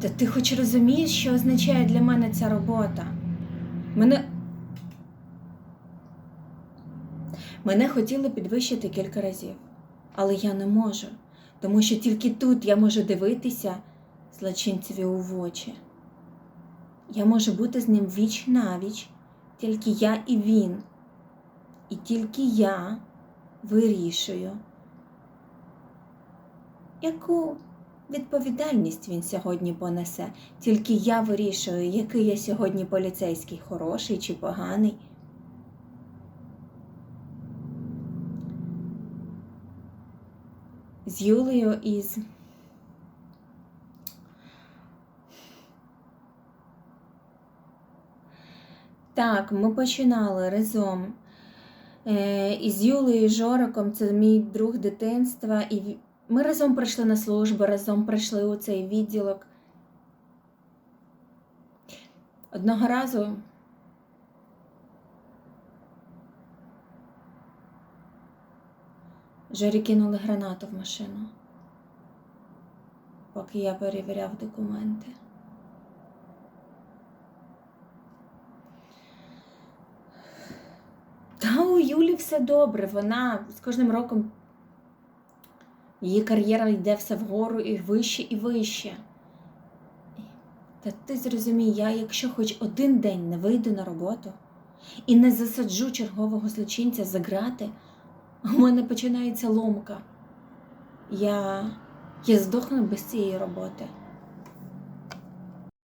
Та ти хоч розумієш, що означає для мене ця робота? Мене. Мене хотіли підвищити кілька разів, але я не можу, тому що тільки тут я можу дивитися злочинцеві у очі. Я можу бути з ним віч навіч, тільки я і він. І тільки я вирішую, яку відповідальність він сьогодні понесе. Тільки я вирішую, який я сьогодні поліцейський, хороший чи поганий. З Юлею із. Так, ми починали разом. Е, із Юлею Жориком, це мій друг дитинства. І ми разом прийшли на службу, разом прийшли у цей відділок. Одного разу Жорі кинули гранату в машину, поки я перевіряв документи. Та у Юлі все добре. Вона з кожним роком її кар'єра йде все вгору і вище і вище. Та ти зрозумій, я, якщо хоч один день не вийду на роботу і не засаджу чергового злочинця за грати, у мене починається ломка. Я, я здохну без цієї роботи.